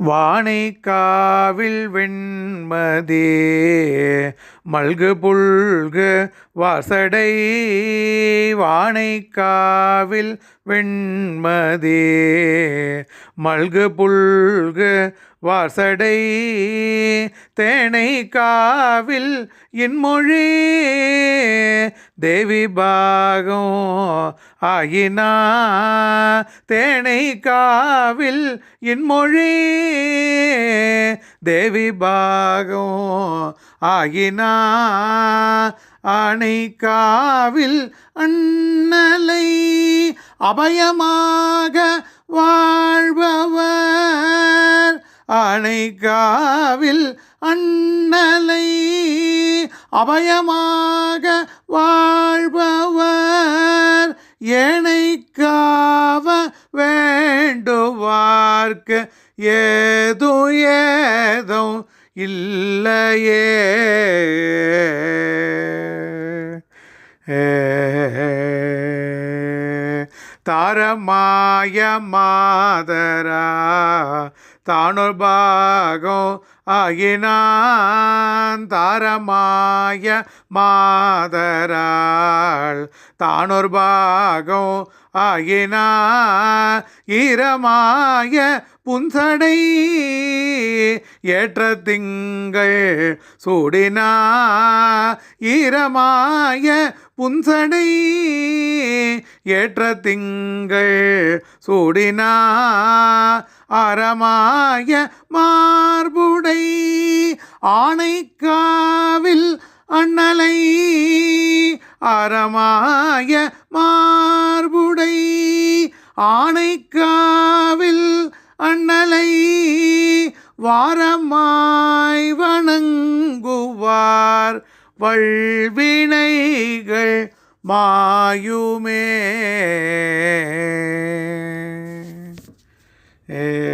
வானை காவில் வெண்மதே மல்கு புல்கு வாசடை வானை காவில் வெண்மதே மல்கு புல்கு வாசடை தேனை காவில் இன்மொழி தேவி பாகம் ஆயினா தேனை காவில் இன்மொழி. தேவி பாகம் ஆயினா ஆணை காவில் அண்ணலை அபயமாக வாழ்பவர். ஆணை காவில் அண்ணலை அபயமாக வாழ்பவர் ஏனைக்காவ வேண்டுவார்க்கு ஏதோ ஏதோ இல்லையே. ஏ. தாரமாய மாதரா தானொரு பாகம் ஆகினான் தாரமாய மாதராள் தானொரு பாகம் ஆகினா ஈரமாய புன்சடை ஏற்ற திங்கள் சூடினா. ஈரமாய புன்சடை ஏற்ற திங்கள் சூடினா அறமாய மார்புடை ஆணைக்காவில் அண்ணலை அறமாய மார்புடை ஆணைக்காவில் அண்ணலை வாரமாய் வணங்குவார் வள் வல்வினைகள் மாயுமே ஏ